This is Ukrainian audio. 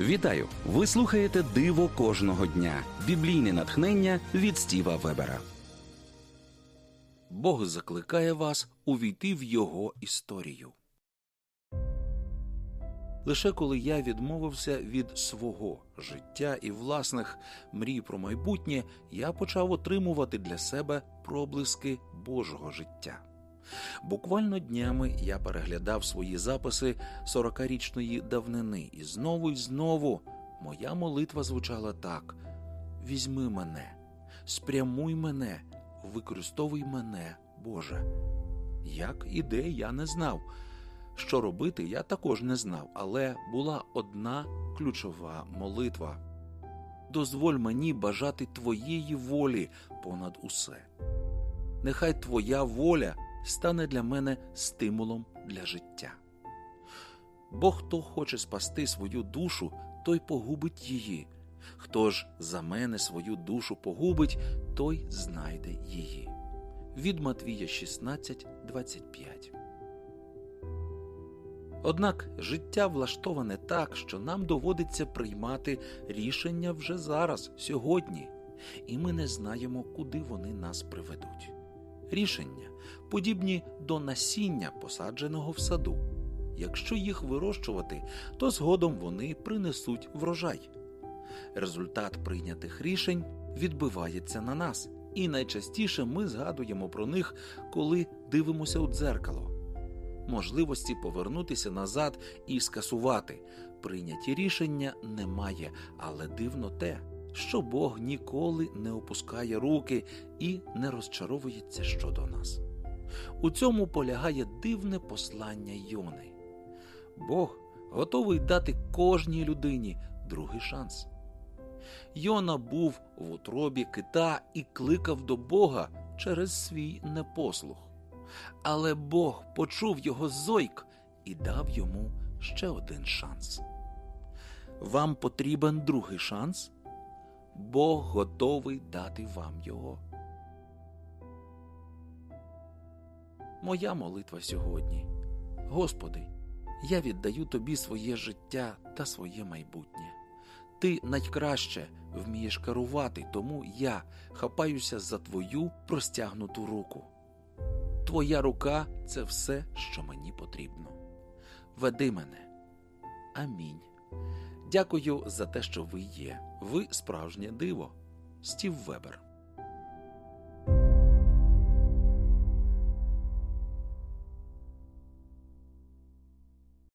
Вітаю! Ви слухаєте Диво кожного дня. Біблійне натхнення від Стіва Вебера. Бог закликає вас увійти в його історію. Лише коли я відмовився від свого життя і власних мрій про майбутнє, я почав отримувати для себе проблиски Божого життя. Буквально днями я переглядав свої записи 40-річної давнини, і знову й знову моя молитва звучала так: Візьми мене, спрямуй мене, використовуй мене, Боже. Як і де я не знав. Що робити, я також не знав, але була одна ключова молитва. Дозволь мені бажати Твоєї волі понад усе. Нехай Твоя воля стане для мене стимулом для життя. Бо хто хоче спасти свою душу, той погубить її. Хто ж за мене свою душу погубить, той знайде її. Від Матвія 16, 25 Однак життя влаштоване так, що нам доводиться приймати рішення вже зараз, сьогодні, і ми не знаємо, куди вони нас приведуть. Рішення подібні до насіння, посадженого в саду. Якщо їх вирощувати, то згодом вони принесуть врожай. Результат прийнятих рішень відбивається на нас, і найчастіше ми згадуємо про них, коли дивимося у дзеркало. Можливості повернутися назад і скасувати прийняті рішення немає, але дивно те, що Бог ніколи не опускає руки і не розчаровується щодо нас. У цьому полягає дивне послання Йони. Бог готовий дати кожній людині другий шанс. Йона був в утробі кита і кликав до Бога через свій непослух. Але Бог почув його зойк і дав йому ще один шанс. Вам потрібен другий шанс? Бог готовий дати вам його. Моя молитва сьогодні. Господи, я віддаю Тобі своє життя та своє майбутнє. Ти найкраще вмієш керувати, тому я хапаюся за Твою простягнуту руку. Твоя рука це все, що мені потрібно. Веди мене. Амінь. Дякую за те, що ви є. Ви справжнє диво. Стів Вебер.